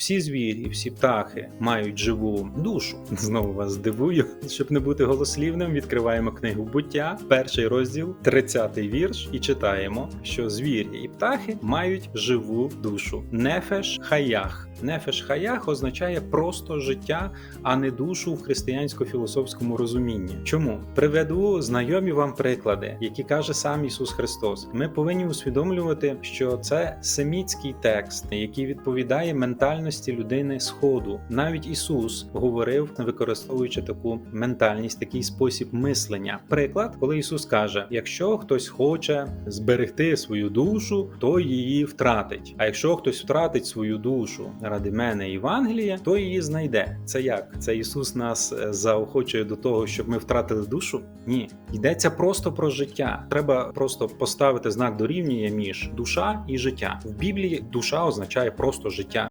всі звірі, всі птахи мають живу душу. Знову вас здивую, щоб не бути голослівним. Відкриваємо книгу буття, перший розділ, 30-й вірш, і читаємо, що звірі і птахи мають живу душу. Нефеш хаях. Нефеш хаях означає просто життя, а не душу в християнсько-філософському розумінні. Чому приведу знайомі вам приклади, які каже сам Ісус Христос. Ми повинні усвідомлювати, що це семітський текст, який відповідає ментальності людини Сходу. Навіть Ісус говорив, використовуючи таку ментальність, такий спосіб мислення. Приклад, коли Ісус каже: якщо хтось хоче зберегти свою душу, то її втратить. А якщо хтось втратить свою душу ради мене Євангелія, то її знайде. Це як? Це Ісус нас е, заохочує до того, щоб ми втратили душу? Ні, йдеться просто про життя. Треба просто поставити знак дорівнює між душа і життя. В Біблії душа означає просто життя.